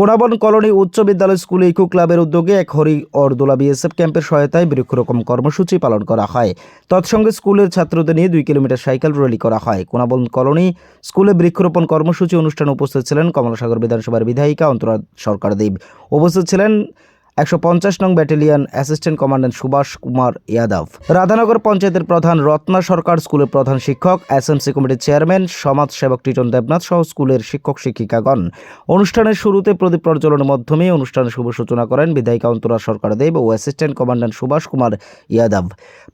Konaban colony উচ্চ বিদ্যালয় school eco ক্লাবের উদ্যোগে এক হরি অর্দোলা বিএসএফ ক্যাম্পের সহায়তায় বৃক্ষরোপণ কর্মসূচি পালন করা হয়। তৎসঙ্গে স্কুলের ছাত্রদের নিয়ে দুই কিলোমিটার সাইকেল র্যালি করা হয়। কোনাবন কলোনি স্কুলে বৃক্ষরোপণ কর্মসূচি অনুষ্ঠানে উপস্থিত ছিলেন কমলাসাগর বিধানসভার বিধায়িকা অন্তরা সরকার দেব উপস্থিত ছিলেন একশো পঞ্চাশ নং battalion assistant commandant Subhash Kumar Yadav. Radhanagar পঞ্চায়েতের প্রধান রত্না সরকার স্কুলের প্রধান শিক্ষক, এসএমসি কমিটির চেয়ারম্যান সমাজ সেবক টিটন দেবনাথ সহ স্কুলের শিক্ষক শিক্ষিকাগণ। অনুষ্ঠানের শুরুতে প্রদীপ প্রজ্বলনের মাধ্যমে অনুষ্ঠানের শুভ সূচনা করেন বিধায়িকা অন্তরা সরকার দেব ও অ্যাসিস্ট্যান্ট কমান্ড্যান্ট সুভাষ কুমার ইয়াদব।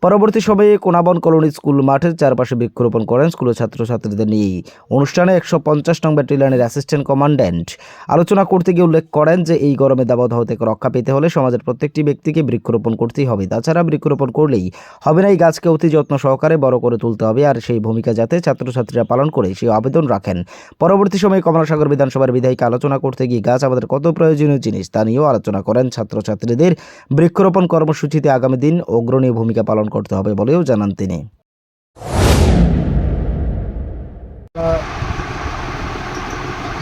পরবর্তী সময়ে কোনাবন কলোনি স্কুল মাঠের চারপাশে বৃক্ষরোপণ করেন স্কুলের ছাত্রছাত্রীদের নিয়ে। অনুষ্ঠানে একশো পঞ্চাশ নং ব্যাটালিয়নের অ্যাসিস্ট্যান্ট কমান্ড্যান্ট আলোচনা করতে গিয়ে উল্লেখ করেন যে, এই গরমে দাবদাহ থেকে রক্ষা পেতে হলে সমাজের প্রত্যেকটি ব্যক্তিকে বৃক্ষরোপণ করতেই হবে তাছাড়া বৃক্ষরোপণ করলেই হবে না এই গাছকে অতি যত্ন সহকারে বড় করে তুলতে হবে আর সেই ভূমিকা যাতে ছাত্রছাত্রীরা পালন করে সেই আবেদন রাখেন পরবর্তী সময়ে কমলাসাগর বিধানসভার বিধায়িকা আলোচনা করতে গিয়ে গাছ আমাদের কত প্রয়োজনীয় জিনিস তা নিয়েও আলোচনা করেন ছাত্রছাত্রীদের বৃক্ষরোপণ কর্মসূচিতে আগামী দিন অগ্রণী ভূমিকা পালন করতে হবে বলেও জানান তিনি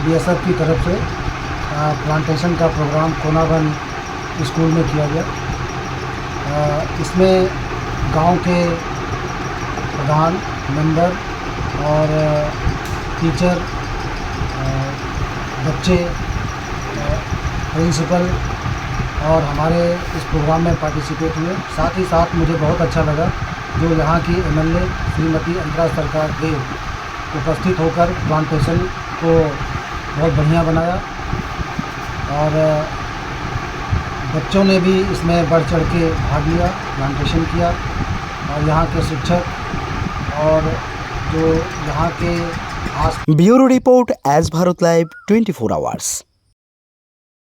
बीएसएफ की तरफ से आ, प्लांटेशन का प्रोग्राम कोनाबन स्कूल में किया गया। इसमें गाँव के प्रधान, मेंबर और टीचर बच्चे प्रिंसिपल और हमारे इस प्रोग्राम में पार्टिसिपेट हुए। साथ ही साथ मुझे बहुत अच्छा लगा जो यहाँ की एमएलए श्रीमती अंतरा सरकार देव उपस्थित होकर प्लांटेशन को बहुत बढ़िया बनाया और बच्चों ने भी इसमें बढ़ चढ़ के भाग लिया प्लान्टशन किया। और यहाँ के शिक्षक और जो यहाँ के ब्यूरो रिपोर्ट एज भारत लाइव 24 फोर आवर्स।